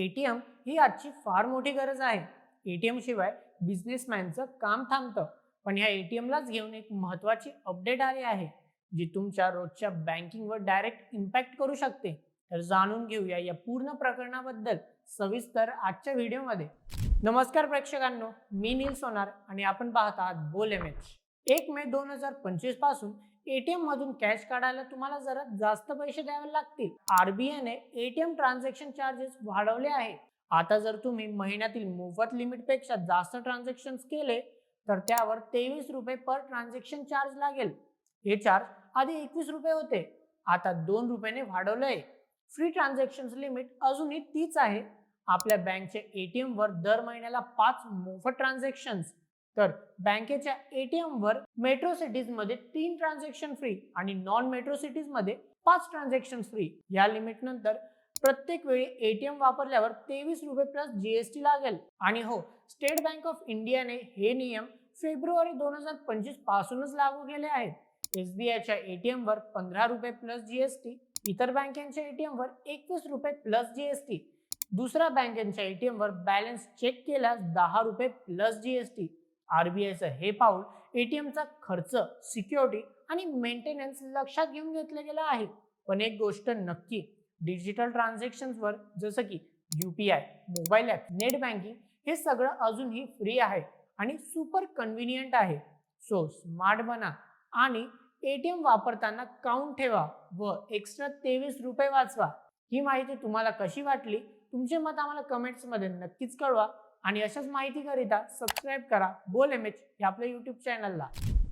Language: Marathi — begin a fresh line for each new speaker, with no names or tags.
ए टी एम ही आजची फार मोठी गरज आहे. ए टी एम शिवाय बिझनेसमॅनचं काम थांबतं. पण ह्या एटीएमलाच घेऊन एक महत्त्वाची अपडेट आली आहे जी तुमच्या रोजच्या बँकिंगवर डायरेक्ट इम्पॅक्ट करू शकते. तर जाणून घेऊया या पूर्ण प्रकरणाबद्दल सविस्तर आजच्या व्हिडिओमध्ये. नमस्कार प्रेक्षकांनो मी नील सोनार आणि आपण पाहत आहात बोल एम एच. एक मे दोन हजार पंचवीसपासून एटीएम मधून कॅश काढायला तुम्हाला जरा जास्त पैसे द्यावे लागतील. आरबीआयने एटीएम ट्रान्झॅक्शन चार्जेस वाढवले आहे आता जर तुम्ही महिन्यातील मोफत लिमिटपेक्षा जास्त ट्रान्झॅक्शन केले तर त्यावर तेवीस रुपये पर ट्रान्झॅक्शन चार्ज लागेल. हे चार्ज आधी एकवीस रुपये होते. आता दोन रुपयाने वाढवले आहे फ्री ट्रान्झॅक्शन लिमिट अजूनही तीच आहे. आपल्या बँकच्या एटीएम वर दर महिन्याला पाच मोफत ट्रान्झॅक्शन्स तर बँकेच्या एटीएम वर मेट्रो सिटीजमध्ये तीन ट्रान्झॅक्शन फ्री आणि नॉन मेट्रो सिटीजमध्ये पाच ट्रान्झॅक्शन फ्री या लिमिट नंतर प्रत्येक वेळी एटीएम वापरल्यावर तेवीस रुपये प्लस जीएसटी लागेल. आणि हो स्टेट बँक ऑफ इंडियाने हे नियम फेब्रुवारी दोन हजार पंचवीस पासूनच लागू केले आहेत. एसबीआयच्या एटीएम वर पंधरा रुपये प्लस जीएसटी इतर बँकांच्या एटीएम वर एकवीस रुपये प्लस जीएसटी दुसऱ्या बँकांच्या एटीएम वर बॅलन्स चेक केल्यास दहा रुपये प्लस जीएसटी आरबीआयचं हे पाऊल एटीएमचा खर्च सिक्युरिटी आणि मेंटेनन्स लक्षात घेऊन घेतलं गेलं आहे. पण एक गोष्ट नक्की डिजिटल ट्रान्झॅक्शन्सवर जसं की UPI mobile app net banking हे सगळं अजूनही फ्री आहे आणि सुपर कन्व्हिनियंट आहे. सो स्मार्ट बना आणि एटीएम वापरताना काउंट ठेवा व एक्स्ट्रा तेवीस रुपये वाचवा. ही माहिती तुम्हाला कशी वाटली? तुमचे मत आम्हाला कमेंट्समध्ये नक्कीच कळवा. आणि अशाच माहितीकरिता सबस्क्राईब करा. बोल एम एच या आपल्या यूट्यूब चॅनलला